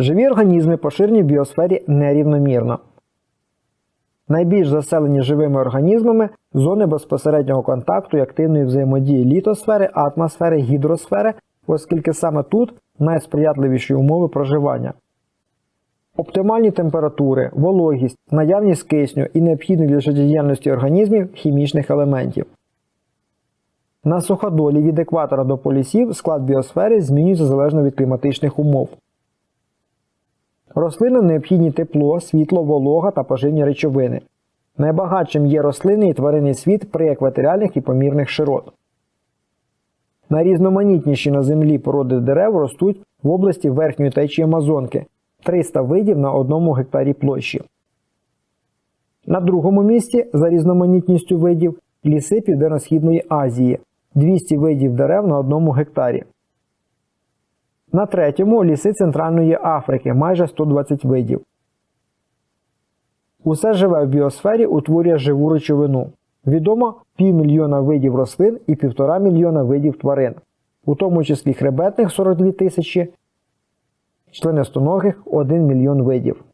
Живі організми поширені в біосфері нерівномірно. Найбільш заселені живими організмами зони безпосереднього контакту і активної взаємодії літосфери, атмосфери, гідросфери, оскільки саме тут найсприятливіші умови проживання. Оптимальні температури, вологість, наявність кисню і необхідних для життєдіяльності організмів хімічних елементів. На суходолі від екватора до полюсів склад біосфери змінюється залежно від кліматичних умов. Рослинам необхідні тепло, світло, волога та поживні речовини. Найбагатшим є рослинний і тваринний світ при екваторіальних і помірних широт. Найрізноманітніші на землі породи дерев ростуть в області верхньої течії Амазонки 300 видів на одному гектарі площі. На другому місці за різноманітністю видів ліси Південно-Східної Азії 200 видів дерев на одному гектарі. На третьому ліси Центральної Африки майже 120 видів. Усе живе в біосфері утворює живу речовину. Відомо півмільйона видів рослин і півтора мільйона видів тварин, у тому числі хребетних 42 тисячі, членистоногих 1 мільйон видів.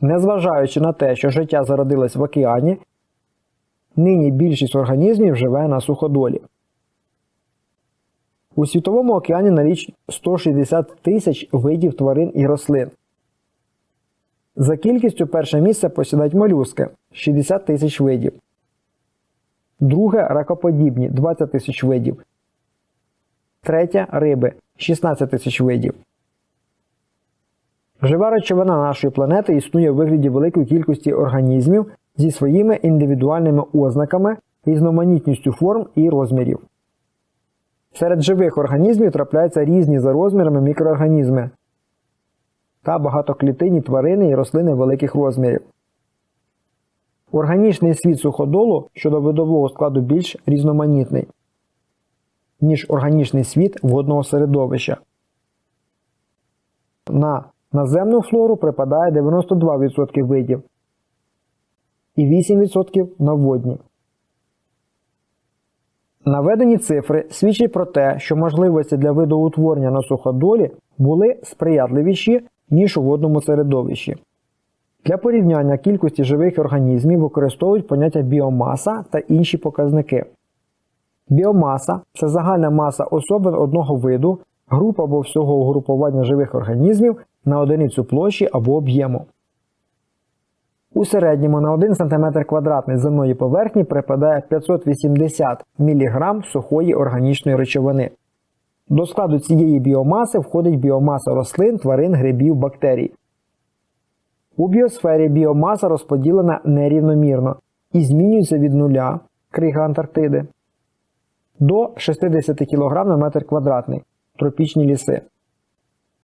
Незважаючи на те, що життя зародилось в океані, нині більшість організмів живе на суходолі. У світовому океані налічують 160 тисяч видів тварин і рослин. За кількістю перше місце посідають молюски 60 тисяч видів. Друге ракоподібні 20 тисяч видів. Третє риби 16 тисяч видів. Жива речовина нашої планети існує у вигляді великої кількості організмів зі своїми індивідуальними ознаками, різноманітністю форм і розмірів. Серед живих організмів трапляються різні за розмірами мікроорганізми та багатоклітинні тварини і рослини великих розмірів. Органічний світ суходолу щодо видового складу більш різноманітний, ніж органічний світ водного середовища. На наземну флору припадає 92% видів і 8% на водні. Наведені цифри свідчать про те, що можливості для видоутворення на суходолі були сприятливіші, ніж у водному середовищі. Для порівняння кількості живих організмів використовують поняття біомаса та інші показники. Біомаса це загальна маса особин одного виду, груп або всього угрупування живих організмів на одиницю площі або об'єму. У середньому на 1 см квадратний земної поверхні припадає 580 мг сухої органічної речовини. До складу цієї біомаси входить біомаса рослин, тварин, грибів, бактерій. У біосфері біомаса розподілена нерівномірно і змінюється від нуля крига Антарктиди до 60 кг на метр квадратний тропічні ліси.